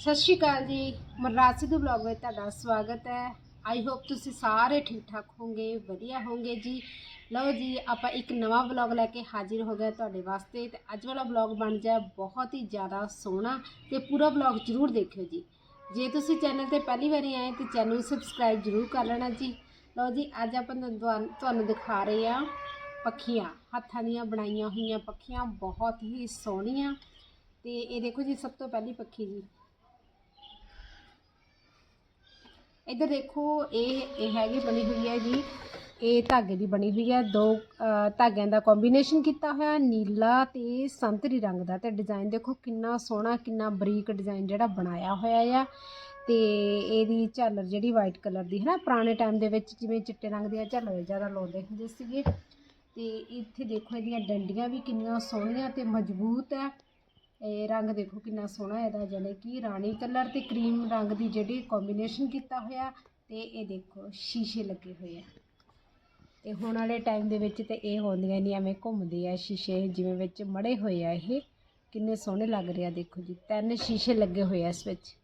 ਸਤਿ ਸ਼੍ਰੀ ਅਕਾਲ ਜੀ। ਮਨਰਾਜ ਸਿੱਧੂ ਬਲੌਗ ਵਿੱਚ ਤੁਹਾਡਾ ਸਵਾਗਤ ਹੈ। ਆਈ ਹੋਪ ਤੁਸੀਂ ਸਾਰੇ ਠੀਕ ਠਾਕ ਹੋਵੋਗੇ, ਵਧੀਆ ਹੋਵੋਗੇ ਜੀ। ਲਓ ਜੀ, ਆਪਾਂ ਇੱਕ ਨਵਾਂ ਵਲੌਗ ਲੈ ਕੇ ਹਾਜ਼ਰ ਹੋ ਗਏ ਤੁਹਾਡੇ ਵਾਸਤੇ ਤੇ ਅੱਜ ਵਾਲਾ ਵਲੌਗ ਬਣ ਜਾ ਬਹੁਤ ਹੀ ਜ਼ਿਆਦਾ ਸੋਹਣਾ ਤੇ ਪੂਰਾ ਵਲੌਗ ਜ਼ਰੂਰ ਦੇਖਿਓ ਜੀ। ਜੇ ਤੁਸੀਂ ਚੈਨਲ ਤੇ ਪਹਿਲੀ ਵਾਰੀ ਆਏ ਤੇ ਚੈਨਲ ਨੂੰ ਸਬਸਕ੍ਰਾਈਬ ਜ਼ਰੂਰ ਕਰ ਲੈਣਾ ਜੀ। ਲਓ ਜੀ, ਅੱਜ ਆਪਾਂ ਤੁਹਾਨੂੰ ਤੁਹਾਨੂੰ ਦਿਖਾ ਰਹੇ ਆ ਪੱਖੀਆਂ। ਹੱਥਾਂ ਦੀਆਂ ਬਣਾਈਆਂ ਹੋਈਆਂ ਪੱਖੀਆਂ, ਬਹੁਤ ਹੀ ਸੋਹਣੀਆਂ। ਤੇ ਇਹ ਦੇਖੋ ਜੀ, ਸਭ ਤੋਂ ਪਹਿਲੀ ਪੱਖੀ ਜੀ। ਇੱਧਰ ਦੇਖੋ, ਇਹ ਇਹ ਹੈਗੀ ਬਣੀ ਹੋਈ ਹੈ ਜੀ। ਇਹ ਧਾਗੇ ਦੀ ਬਣੀ ਹੋਈ ਹੈ। ਦੋ ਧਾਗਿਆਂ ਦਾ ਕੰਬੀਨੇਸ਼ਨ ਕੀਤਾ ਹੋਇਆ, ਨੀਲਾ ਤੇ ਸੰਤਰੀ ਰੰਗ ਦਾ। ਤੇ ਡਿਜ਼ਾਈਨ ਦੇਖੋ, ਕਿੰਨਾ ਸੋਹਣਾ, ਕਿੰਨਾ ਬਰੀਕ ਡਿਜ਼ਾਈਨ ਜਿਹੜਾ ਬਣਾਇਆ ਹੋਇਆ ਆ। ਤੇ ਇਹਦੀ ਝਾਲਰ ਜਿਹੜੀ ਵਾਈਟ ਕਲਰ ਦੀ ਹੈ ਨਾ, ਪੁਰਾਣੇ ਟਾਈਮ ਦੇ ਵਿੱਚ ਜਿਵੇਂ ਚਿੱਟੇ ਰੰਗ ਦੀਆਂ ਝਾਲਰ ਜ਼ਿਆਦਾ ਲਾਉਂਦੇ ਹੁੰਦੇ ਸੀਗੇ। ਤੇ ਇੱਥੇ ਦੇਖੋ, ਇਹਦੀਆਂ ਡੰਡੀਆਂ ਵੀ ਕਿੰਨੀਆਂ ਸੋਹਣੀਆਂ ਤੇ ਮਜ਼ਬੂਤ ਹੈ। ਇਹ ਰੰਗ ਦੇਖੋ ਕਿੰਨਾ ਸੋਹਣਾ ਇਹਦਾ, ਜਾਣੀ ਕਿ ਰਾਣੀ ਕਲਰ ਤੇ ਕਰੀਮ ਰੰਗ ਦੀ ਜਿਹੜੀ ਕੰਬੀਨੇਸ਼ਨ ਕੀਤਾ ਹੋਇਆ ਤੇ ਇਹ ਦੇਖੋ ਸ਼ੀਸ਼ੇ ਲੱਗੇ ਹੋਏ ਆ। ਤੇ ਹੁਣ ਵਾਲੇ ਟਾਈਮ ਦੇ ਵਿੱਚ ਤੇ ਇਹ ਹੁੰਦੀਆਂ ਨਹੀਂ ਐਵੇਂ ਘੁੰਮਦੇ ਆ ਸ਼ੀਸ਼ੇ, ਜਿਵੇਂ ਵਿੱਚ ਮੜੇ ਹੋਏ ਆ ਇਹ। ਕਿੰਨੇ ਸੋਹਣੇ ਲੱਗ ਰਹੇ ਆ ਦੇਖੋ ਜੀ, ਤਿੰਨ ਸ਼ੀਸ਼ੇ ਲੱਗੇ ਹੋਏ ਆ ਇਸ ਵਿੱਚ।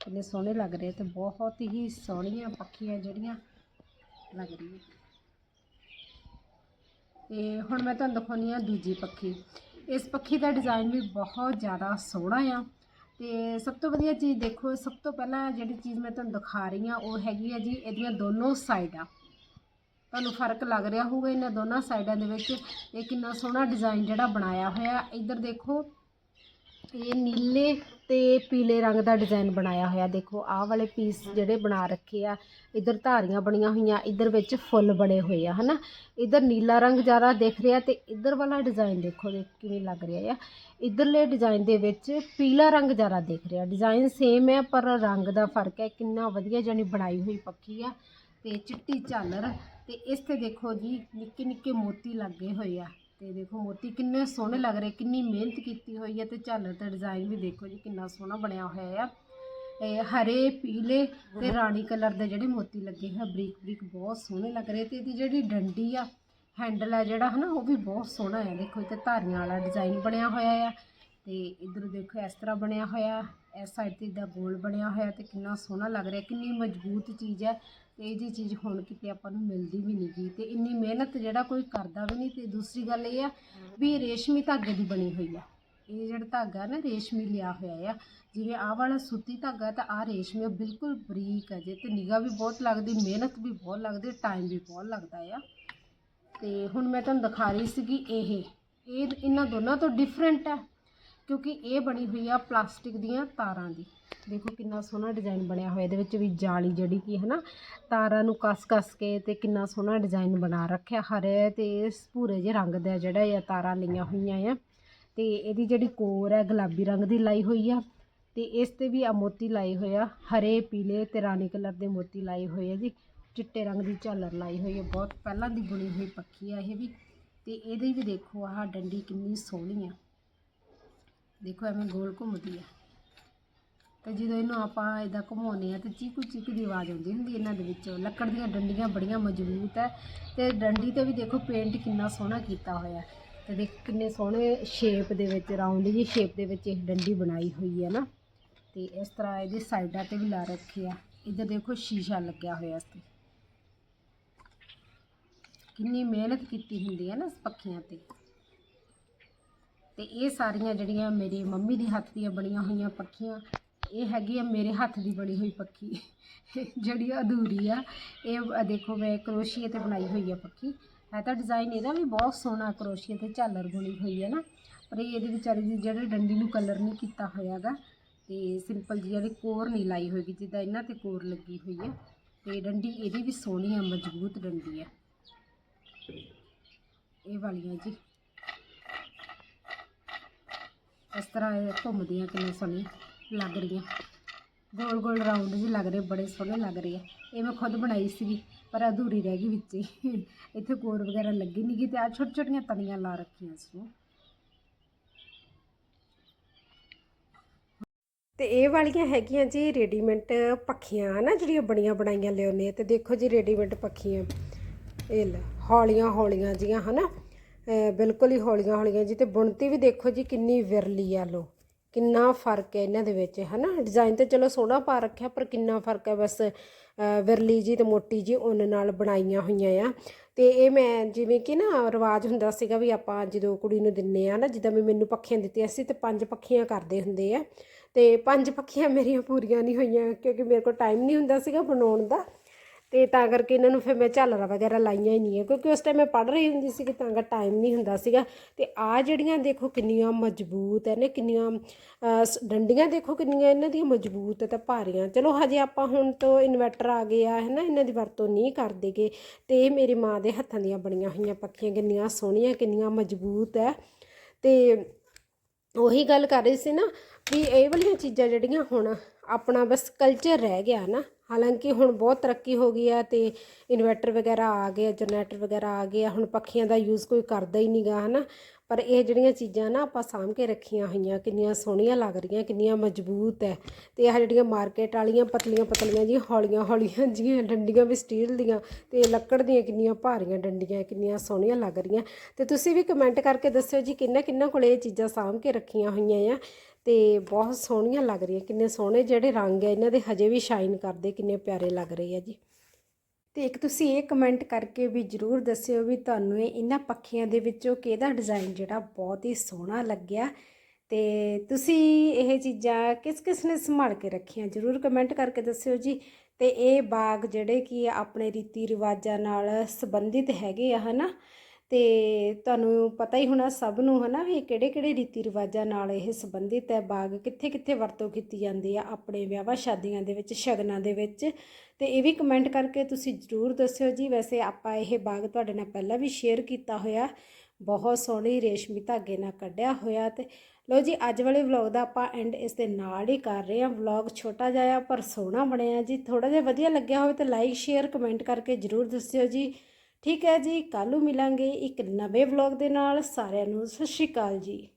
ਕਿੰਨੇ ਸੋਹਣੇ ਲੱਗ ਰਹੇ ਆ ਤੇ ਬਹੁਤ ਹੀ ਸੋਹਣੀਆਂ ਪੱਖੀਆਂ ਜਿਹੜੀਆਂ ਲੱਗ ਰਹੀਆਂ। ਤੇ ਹੁਣ ਮੈਂ ਤੁਹਾਨੂੰ ਦਿਖਾਉਂਦੀ ਆ ਦੂਜੀ ਪੱਖੀ। ਇਸ ਪੱਖੀ ਦਾ ਡਿਜ਼ਾਈਨ ਵੀ ਬਹੁਤ ਜ਼ਿਆਦਾ ਸੋਹਣਾ ਆ। ਤੇ ਸਭ ਤੋਂ ਵਧੀਆ ਚੀਜ਼ ਦੇਖੋ, ਸਭ ਤੋਂ ਪਹਿਲਾਂ ਜਿਹੜੀ ਚੀਜ਼ ਮੈਂ ਤੁਹਾਨੂੰ ਦਿਖਾ ਰਹੀ ਆ ਉਹ ਹੈਗੀ ਆ ਜੀ ਇਹਦੀਆਂ ਦੋਨੋਂ ਸਾਈਡਾਂ। ਤੁਹਾਨੂੰ ਫ਼ਰਕ ਲੱਗ ਰਿਹਾ ਹੋਊਗਾ ਇਹਨਾਂ ਦੋਨਾਂ ਸਾਈਡਾਂ ਦੇ ਵਿੱਚ, ਇਹ ਕਿੰਨਾ ਸੋਹਣਾ ਡਿਜ਼ਾਈਨ ਜਿਹੜਾ ਬਣਾਇਆ ਹੋਇਆ। ਇੱਧਰ ਦੇਖੋ ਇਹ ਨੀਲੇ ਤੇ ਪੀਲੇ ਰੰਗ ਦਾ ਡਿਜ਼ਾਈਨ ਬਣਾਇਆ ਹੋਇਆ। ਦੇਖੋ, ਆਹ ਵਾਲੇ ਪੀਸ ਜਿਹੜੇ ਬਣਾ ਰੱਖੇ ਆ, ਇੱਧਰ ਧਾਰੀਆਂ ਬਣੀਆਂ ਹੋਈਆਂ, ਇੱਧਰ ਵਿੱਚ ਫੁੱਲ ਬਣੇ ਹੋਏ ਆ, ਹਨਾ? ਇੱਧਰ ਨੀਲਾ ਰੰਗ ਜ਼ਿਆਦਾ ਦਿਖ ਰਿਹਾ ਤੇ ਇੱਧਰ ਵਾਲਾ ਡਿਜ਼ਾਈਨ ਦੇਖੋ ਦੇ ਕਿਵੇਂ ਲੱਗ ਰਿਹਾ ਆ। ਇੱਧਰਲੇ ਡਿਜ਼ਾਈਨ ਦੇ ਵਿੱਚ ਪੀਲਾ ਰੰਗ ਜ਼ਿਆਦਾ ਦਿਖ ਰਿਹਾ। ਡਿਜ਼ਾਈਨ ਸੇਮ ਹੈ ਪਰ ਰੰਗ ਦਾ ਫ਼ਰਕ ਹੈ, ਕਿੰਨਾ ਵਧੀਆ ਜਾਨੀ ਬਣਾਈ ਹੋਈ ਪੱਕੀ ਆ ਤੇ ਚਿੱਟੀ ਝਾਲਰ ਤੇ ਇਸ ਤੇ ਦੇਖੋ ਜੀ ਨਿੱਕੇ ਨਿੱਕੇ ਮੋਤੀ ਲੱਗੇ ਹੋਏ ਆ। ਤੇ ਦੇਖੋ ਮੋਤੀ ਕਿੰਨੇ ਸੋਹਣੇ ਲੱਗ ਰਹੇ, ਕਿੰਨੀ ਮਿਹਨਤ ਕੀਤੀ ਹੋਈ ਹੈ ਤੇ ਝਾਲਰ ਦਾ ਡਿਜ਼ਾਈਨ ਵੀ ਦੇਖੋ ਜੀ ਕਿੰਨਾ ਸੋਹਣਾ ਬਣਿਆ ਹੋਇਆ ਆ। ਇਹ ਹਰੇ, ਪੀਲੇ ਤੇ ਰਾਣੀ ਕਲਰ ਦੇ ਜਿਹੜੇ ਮੋਤੀ ਲੱਗੇ ਹੋਏ ਬਰੀਕ ਬਰੀਕ ਬਹੁਤ ਸੋਹਣੇ ਲੱਗ ਰਹੇ ਤੇ ਇਹਦੀ ਜਿਹੜੀ ਡੰਡੀ ਆ, ਹੈਂਡਲ ਆ ਜਿਹੜਾ ਹਨਾ, ਉਹ ਵੀ ਬਹੁਤ ਸੋਹਣਾ ਆ। ਦੇਖੋ ਇਹ ਇੱਥੇ ਧਾਰੀਆਂ ਵਾਲਾ ਡਿਜ਼ਾਈਨ ਬਣਿਆ ਹੋਇਆ ਆ ਤੇ ਇਧਰ ਦੇਖੋ ਇਸ ਤਰ੍ਹਾਂ ਬਣਿਆ ਹੋਇਆ। ਇਸ ਸਾਈਡ ਤੇ ਇਦਾਂ ਗੋਲ ਬਣਿਆ ਹੋਇਆ ਤੇ ਕਿੰਨਾ ਸੋਹਣਾ ਲੱਗ ਰਿਹਾ, ਕਿੰਨੀ ਮਜ਼ਬੂਤ ਚੀਜ਼ ਹੈ। ਤੇ ਇਹ ਜੀ ਚੀਜ਼ ਹੁਣ ਕਿਤੇ ਆਪਾਂ ਨੂੰ ਮਿਲਦੀ ਵੀ ਨਹੀਂ ਗਈ ਤੇ ਇੰਨੀ ਮਿਹਨਤ ਜਿਹੜਾ ਕੋਈ ਕਰਦਾ ਵੀ ਨਹੀਂ ਤੇ ਦੂਸਰੀ ਗੱਲ ਇਹ ਆ ਵੀ ਰੇਸ਼ਮੀ ਧਾਗੇ ਦੀ ਬਣੀ ਹੋਈ ਆ। ਇਹ ਜਿਹੜਾ ਧਾਗਾ ਨਾ ਰੇਸ਼ਮੀ ਲਿਆ ਹੋਇਆ ਆ, ਜਿਵੇਂ ਆਹ ਵਾਲਾ ਸੂਤੀ ਧਾਗਾ ਤਾਂ ਆਹ ਰੇਸ਼ਮੀ ਬਿਲਕੁਲ ਬਰੀਕ ਹੈ ਜੇ ਤੇ ਨਿਗਾਹ ਵੀ ਬਹੁਤ ਲੱਗਦੀ, ਮਿਹਨਤ ਵੀ ਬਹੁਤ ਲੱਗਦੀ ਟਾਈਮ ਵੀ ਬਹੁਤ ਲੱਗਦਾ ਆ। ਤੇ ਹੁਣ ਮੈਂ ਤੁਹਾਨੂੰ ਦਿਖਾ ਰਹੀ ਸੀਗੀ ਇਹ ਇਹ ਇਹਨਾਂ ਦੋਨਾਂ ਤੋਂ ਡਿਫਰੈਂਟ ਹੈ ਕਿਉਂਕਿ ਇਹ ਬਣੀ ਹੋਈ ਆ ਪਲਾਸਟਿਕ ਦੀਆਂ ਤਾਰਾਂ ਦੀ। ਦੇਖੋ ਕਿੰਨਾ ਸੋਹਣਾ ਡਿਜ਼ਾਈਨ ਬਣਿਆ ਹੋਇਆ, ਇਹਦੇ ਵਿੱਚ ਵੀ ਜਾਲੀ ਜਿਹੜੀ ਕੀ ਹੈ ਨਾ ਤਾਰਾਂ ਨੂੰ ਕਸ-ਕਸ ਕੇ ਤੇ ਕਿੰਨਾ ਸੋਹਣਾ ਡਿਜ਼ਾਈਨ ਬਣਾ ਰੱਖਿਆ। ਹਰੇ ਤੇ ਇਸ ਭੂਰੇ ਜਿਹੇ ਰੰਗ ਦਾ ਜਿਹੜਾ ਇਹ ਤਾਰਾਂ ਲਈਆਂ ਹੋਈਆਂ ਆ। ਤੇ ਇਹਦੀ ਜਿਹੜੀ ਕੋਰ ਹੈ ਗੁਲਾਬੀ ਰੰਗ ਦੀ ਲਾਈ ਹੋਈ ਆ। ਤੇ ਇਸ ਤੇ ਵੀ ਆ ਮੋਤੀ ਲਾਏ ਹੋਏ ਆ, ਹਰੇ, ਪੀਲੇ ਤੇ ਰਾਣੀ ਕਲਰ ਦੇ ਮੋਤੀ ਲਾਏ ਹੋਏ ਆ ਜੀ। ਚਿੱਟੇ ਰੰਗ ਦੀ ਝਾਲਰ ਲਾਈ ਹੋਈ ਹੈ ਬਹੁਤ ਪਹਿਲਾਂ ਦੀ ਬੁਣੀ ਹੋਈ ਪੱਖੀ ਆ ਇਹ ਵੀ। ਤੇ ਇਹਦੀ ਵੀ ਦੇਖੋ ਆਹ ਡੰਡੀ ਕਿੰਨੀ ਸੋਹਣੀ ਆ। ਦੇਖੋ ਐਵੇਂ ਗੋਲ ਘੁੰਮਦੀ ਆ। ਤੇ ਜਦੋਂ ਇਹਨੂੰ ਆਪਾਂ ਇਦਾਂ ਘੁਮਾਉਂਦੇ ਆ ਤੇ ਚੀਕੂ ਚੀਕ ਦੀ ਆਵਾਜ਼ ਆਉਂਦੀ ਹੁੰਦੀ ਇਹਨਾਂ ਦੇ ਵਿੱਚੋਂ। ਲੱਕੜ ਦੀਆਂ ਡੰਡੀਆਂ ਬੜੀਆਂ ਮਜ਼ਬੂਤ ਹੈ ਤੇ ਡੰਡੀ ਤੇ ਵੀ ਦੇਖੋ ਪੇਂਟ ਕਿੰਨਾ ਸੋਹਣਾ ਕੀਤਾ ਹੋਇਆ। ਤੇ ਦੇਖ ਕਿੰਨੇ ਸੋਹਣੇ ਸ਼ੇਪ ਦੇ ਵਿੱਚ ਰਾਉਂਡ ਜੀ ਸ਼ੇਪ ਦੇ ਵਿੱਚ ਇਹ ਡੰਡੀ ਬਣਾਈ ਹੋਈ ਹੈ ਨਾ। ਤੇ ਇਸ ਤਰ੍ਹਾਂ ਇਹਦੇ ਸਾਈਡਾਂ ਤੇ ਵੀ ਲਾ ਰੱਖੇ ਆ। ਇੱਧਰ ਦੇਖੋ ਸ਼ੀਸ਼ਾ ਲੱਗਿਆ ਹੋਇਆ ਇਸ ਤੇ। ਕਿੰਨੀ ਮਿਹਨਤ ਕੀਤੀ ਹੁੰਦੀ ਹੈ ਨਾ ਇਸ ਪੱਖੀਆਂ ਤੇ। ਤੇ ਇਹ ਸਾਰੀਆਂ ਜਿਹੜੀਆਂ ਮੇਰੀ ਮੰਮੀ ਦੇ ਹੱਥ ਦੀਆਂ ਬਣੀਆਂ ਹੋਈਆਂ ਪੱਖੀਆਂ, ਇਹ ਹੈਗੀ ਆ ਮੇਰੇ ਹੱਥ ਦੀ ਬਣੀ ਹੋਈ ਪੱਖੀ। ਜਿਹੜੀ ਅਧੂਰੀ ਆ, ਇਹ ਦੇਖੋ ਮੈਂ ਕਰੋਸ਼ੀਏ ਤੇ ਬਣਾਈ ਹੋਈ ਆ ਪੱਖੀ। ਹੈ ਤਾਂ ਡਿਜ਼ਾਈਨ ਇਹਦਾ ਵੀ ਬਹੁਤ ਸੋਹਣਾ ਕਰੋਸ਼ੀਏ ਤੇ ਝਾਲਰ ਬਣੀ ਹੋਈ ਹੈ ਨਾ। ਪਰ ਇਹ ਇਹਦੀ ਵਿਚਾਰੀ ਦੀ ਜਿਹੜੇ ਡੰਡੀ ਨੂੰ ਕਲਰ ਨਹੀਂ ਕੀਤਾ ਹੋਇਆਗਾ, ਤੇ ਸਿੰਪਲ ਜਿਹੀ ਜਿਹੜੀ ਕੋਰ ਨਹੀਂ ਲਾਈ ਹੋਏਗੀ, ਜਿੱਦਾਂ ਇਹਨਾਂ ਤੇ ਕੋਰ ਲੱਗੀ ਹੋਈ ਹੈ ਤੇ ਡੰਡੀ ਇਹਦੀ ਵੀ ਸੋਹਣੀ ਆ, ਮਜ਼ਬੂਤ ਡੰਡੀ ਆ। ਇਹ ਵਾਲੀਆਂ ਜੀ। ਇਸ ਤਰ੍ਹਾਂ ਇਹ ਘੁੰਮਦੀਆਂ ਕਿੰਨੇ ਸੋਹਣੀਆਂ ਲੱਗ ਰਹੀਆਂ। ਗੋਲ ਗੋਲ ਰਾਉਂਡ ਜਿਹੇ ਲੱਗ ਰਹੇ, ਬੜੇ ਸੋਹਣੇ ਲੱਗ ਰਹੇ ਆ। ਇਹ ਮੈਂ ਖੁਦ ਬਣਾਈ ਸੀਗੀ, ਪਰ ਅਧੂਰੀ ਰਹਿ ਗਈ ਵਿੱਚ ਹੀ। ਇੱਥੇ ਕੋਰ ਵਗੈਰਾ ਲੱਗੀ ਨਹੀਂ ਗਈ ਤੇ ਆ ਛੋਟੀ ਛੋਟੀਆਂ ਤਣੀਆਂ ਲਾ ਰੱਖੀਆਂ ਇਸ ਨੂੰ ਤੇ ਇਹ ਵਾਲੀਆਂ ਹੈਗੀਆਂ ਜੀ ਰੈਡੀਮੇਡ ਪੱਖੀਆਂ ਨਾ ਜਿਹੜੀਆਂ ਬਣੀਆਂ ਬਣਾਈਆਂ ਲਿਆਉਂਦੇ ਆ। ਤੇ ਦੇਖੋ ਜੀ ਰੈਡੀਮੇਡ ਪੱਖੀਆਂ। ਇਹ ਹੌਲੀਆਂ ਹੌਲੀਆਂ ਜੀਆਂ, ਹਨਾ। ਅਹ ਬਿਲਕੁਲ ਹੀ ਹੌਲੀਆਂ ਹੌਲੀਆਂ ਜੀ ਤੇ ਬੁਣਤੀ ਵੀ ਦੇਖੋ ਜੀ ਕਿੰਨੀ ਵਿਰਲੀ ਆ ਲੋ, ਕਿੰਨਾ ਫ਼ਰਕ ਹੈ ਇਹਨਾਂ ਦੇ ਵਿੱਚ, ਹਨਾ? ਡਿਜ਼ਾਈਨ ਤੇ ਚਲੋ ਸੋਹਣਾ ਪਾ ਰੱਖਿਆ, ਪਰ ਕਿੰਨਾ ਫ਼ਰਕ ਹੈ ਬਸ ਵਿਰਲੀ ਜੀ ਤੇ ਮੋਟੀ ਜੀ ਉਹਨਾਂ ਨਾਲ ਬਣਾਈਆਂ ਹੋਈਆਂ ਆ। ਤੇ ਇਹ ਮੈਂ ਜਿਵੇਂ ਕਿ ਨਾ ਰਿਵਾਜ ਹੁੰਦਾ ਸੀਗਾ ਵੀ ਆਪਾਂ ਜਦੋਂ ਕੁੜੀ ਨੂੰ ਦਿੰਨੇ ਆ ਨਾ, ਜਿੱਦਾਂ ਵੀ ਮੈਨੂੰ ਪੱਖੀਆਂ ਦਿੱਤੀਆਂ ਸੀ ਤੇ ਪੰਜ ਪੱਖੀਆਂ ਕਰਦੇ ਹੁੰਦੇ ਆ। ਤੇ ਪੰਜ ਪੱਖੀਆਂ ਮੇਰੀਆਂ ਪੂਰੀਆਂ ਨਹੀਂ ਹੋਈਆਂ, ਕਿਉਂਕਿ ਮੇਰੇ ਕੋਲ ਟਾਈਮ ਨਹੀਂ ਹੁੰਦਾ ਸੀਗਾ ਬਣਾਉਣ ਦਾ। ਤੇ ਤਾਂ ਕਰਕੇ ਇਹਨਾਂ ਨੂੰ ਫਿਰ ਮੈਂ ਝਾਲਰਾਂ ਵਗੈਰਾ ਲਾਈਆਂ ਹੀ ਨਹੀਂ ਹੈ ਕਿਉਂਕਿ ਉਸ ਟਾਈਮ ਮੈਂ ਪੜ੍ਹ ਰਹੀ ਹੁੰਦੀ ਸੀ ਕਿ ਤਾਂ ਕਰ ਟਾਈਮ ਨਹੀਂ ਹੁੰਦਾ ਸੀਗਾ। ਤੇ ਆ ਜਿਹੜੀਆਂ ਦੇਖੋ ਕਿੰਨੀਆਂ ਮਜ਼ਬੂਤ ਹੈ ਨੇ ਕਿੰਨੀਆਂ ਸ- ਡੰਡੀਆਂ ਦੇਖੋ ਕਿੰਨੀਆਂ ਇਹਨਾਂ ਦੀਆਂ ਮਜ਼ਬੂਤ ਤਾਂ ਭਾਰੀਆਂ। ਚਲੋ ਹਜੇ ਆਪਾਂ ਹੁਣ ਤੋਂ ਇਨਵਰਟਰ ਆ ਗਏ ਆ ਹੈ ਨਾ ਇਹਨਾਂ ਦੀ ਵਰਤੋਂ ਨਹੀਂ ਕਰਦੇਗੇ ਤੇ ਇਹ ਮੇਰੀ ਮਾਂ ਦੇ ਹੱਥਾਂ ਦੀਆਂ ਬਣੀਆਂ ਹੋਈਆਂ ਪੱਖੀਆਂ ਕਿੰਨੀਆਂ ਸੋਹਣੀਆਂ, ਕਿੰਨੀਆਂ ਮਜ਼ਬੂਤ ਹੈ ਤੇ ਉਹੀ ਗੱਲ ਕਰ ਰਹੀ ਸੀ ਨਾ ਵੀ ਇਹ ਵਾਲੀਆਂ ਚੀਜ਼ਾਂ ਜਿਹੜੀਆਂ ਹੁਣ ਆਪਣਾ ਬਸ ਕਲਚਰ ਰਹਿ ਗਿਆ ਨਾ। ਹਾਲਾਂਕਿ ਹੁਣ ਬਹੁਤ ਤਰੱਕੀ ਹੋ ਗਈ ਆ ਤੇ ਇਨਵਰਟਰ ਵਗੈਰਾ ਆ ਗਏ ਜਨਰੇਟਰ ਵਗੈਰਾ ਆ ਗਏ ਆ। ਹੁਣ ਪੱਖੀਆਂ ਦਾ ਯੂਜ਼ ਕੋਈ ਕਰਦਾ ਹੀ ਨਹੀਂਗਾ ਹਨਾ। ਪਰ ਇਹ ਜਿਹੜੀਆਂ ਚੀਜ਼ਾਂ ਨਾ ਆਪਾਂ ਸਾਂਭ ਕੇ ਰੱਖੀਆਂ ਹੋਈਆਂ, ਕਿੰਨੀਆਂ ਸੋਹਣੀਆਂ ਲੱਗ ਰਹੀਆਂ, ਕਿੰਨੀਆਂ ਮਜ਼ਬੂਤ ਹੈ ਤੇ ਇਹ ਜਿਹੜੀਆਂ ਮਾਰਕੀਟ ਵਾਲੀਆਂ ਪਤਲੀਆਂ ਪਤਲੀਆਂ ਜੀ, ਹੌਲੀਆਂ ਹੌਲੀਆਂ ਜੀਆਂ, ਡੰਡੀਆਂ ਵੀ ਸਟੀਲ ਦੀਆਂ ਤੇ ਲੱਕੜ ਦੀਆਂ ਕਿੰਨੀਆਂ ਭਾਰੀਆਂ ਡੰਡੀਆਂ, ਕਿੰਨੀਆਂ ਸੋਹਣੀਆਂ ਲੱਗ ਰਹੀਆਂ। ਤੇ ਤੁਸੀਂ ਵੀ ਕਮੈਂਟ ਕਰਕੇ ਦੱਸਿਓ ਜੀ ਕਿੰਨਾ ਕਿੰਨਾ ਕੋਲ ਇਹ ਚੀਜ਼ਾਂ ਸਾਂਭ ਕੇ ਰੱਖੀਆਂ ਹੋਈਆਂ ਆ। ਤੇ ਬਹੁਤ ਸੋਹਣੀਆਂ ਲੱਗ ਰਹੀਆਂ, ਕਿੰਨੇ ਸੋਹਣੇ ਜਿਹੜੇ ਰੰਗ ਹੈ ਇਹਨਾਂ ਦੇ ਹਜੇ ਵੀ ਸ਼ਾਈਨ ਕਰਦੇ, ਕਿੰਨੇ ਪਿਆਰੇ ਲੱਗ ਰਹੇ ਆ ਜੀ। ਤੇ ਇੱਕ ਤੁਸੀਂ ਇਹ ਕਮੈਂਟ ਕਰਕੇ ਵੀ ਜਰੂਰ ਦੱਸਿਓ ਵੀ ਤੁਹਾਨੂੰ ਇਹ ਇਹਨਾਂ ਪੱਖੀਆਂ ਦੇ ਵਿੱਚੋਂ ਕਿਹਦਾ ਡਿਜ਼ਾਈਨ ਜਿਹੜਾ ਬਹੁਤ ਹੀ ਸੋਹਣਾ ਲੱਗਿਆ। ਤੇ ਤੁਸੀਂ ਇਹ ਚੀਜ਼ਾਂ ਕਿਸ ਕਿਸ ਨੇ ਸੰਭਾਲ ਕੇ ਰੱਖੀਆਂ, ਜਰੂਰ ਕਮੈਂਟ ਕਰਕੇ ਦੱਸਿਓ ਜੀ। ਤੇ ਇਹ ਬਾਗ ਜਿਹੜੇ ਕਿ ਆਪਣੇ ਰੀਤੀ ਰਿਵਾਜਾਂ ਨਾਲ ਸੰਬੰਧਿਤ ਹੈਗੇ ਆ, ਹਨਾ? ਤੇ ਤੁਹਾਨੂੰ ਪਤਾ ਹੀ ਹੋਣਾ ਸਭ ਨੂੰ ਹਨਾ ਵੀ ਕਿਹੜੇ ਕਿਹੜੇ ਰੀਤੀ ਰਿਵਾਜਾਂ ਨਾਲ ਇਹ ਸੰਬੰਧਿਤ ਹੈ, ਬਾਗ ਕਿੱਥੇ ਕਿੱਥੇ ਵਰਤੋਂ ਕੀਤੀ ਜਾਂਦੀ ਆ ਆਪਣੇ ਵਿਆਹਾਂ ਸ਼ਾਦੀਆਂ ਦੇ ਵਿੱਚ, ਸ਼ਗਨਾਂ ਦੇ ਵਿੱਚ। ਤੇ ਇਹ ਵੀ ਕਮੈਂਟ ਕਰਕੇ ਤੁਸੀਂ ਜਰੂਰ ਦੱਸਿਓ ਜੀ। ਵੈਸੇ ਆਪਾਂ ਇਹ ਬਾਗ ਤੁਹਾਡੇ ਨਾਲ ਪਹਿਲਾਂ ਵੀ ਸ਼ੇਅਰ ਕੀਤਾ ਹੋਇਆ। ਬਹੁਤ ਸੋਹਣੀ ਰੇਸ਼ਮੀ ਧਾਗੇ ਨਾਲ ਕੱਢਿਆ ਹੋਇਆ ਤੇ ਲੋ ਜੀ, ਅੱਜ ਵਾਲੇ ਵਲੌਗ ਦਾ ਆਪਾਂ ਐਂਡ ਇਸ ਦੇ ਨਾਲ ਹੀ ਕਰ ਰਹੇ ਹਾਂ। ਵਲੌਗ ਛੋਟਾ ਜਿਹਾ ਆ, ਪਰ ਸੋਹਣਾ ਬਣਿਆ ਜੀ। ਥੋੜਾ ਜਿਹਾ ਵਧੀਆ ਲੱਗਿਆ ਹੋਵੇ ਤਾਂ ਲਾਈਕ ਸ਼ੇਅਰ ਕਮੈਂਟ ਕਰਕੇ ਜਰੂਰ ਦੱਸਿਓ ਜੀ। ਠੀਕ ਹੈ ਜੀ, ਕੱਲ੍ਹ ਨੂੰ ਮਿਲਾਂਗੇ ਇੱਕ ਨਵੇਂ ਵਲੌਗ ਦੇ ਨਾਲ। ਸਾਰਿਆਂ ਨੂੰ ਸਤਿ ਸ਼੍ਰੀ ਅਕਾਲ ਜੀ।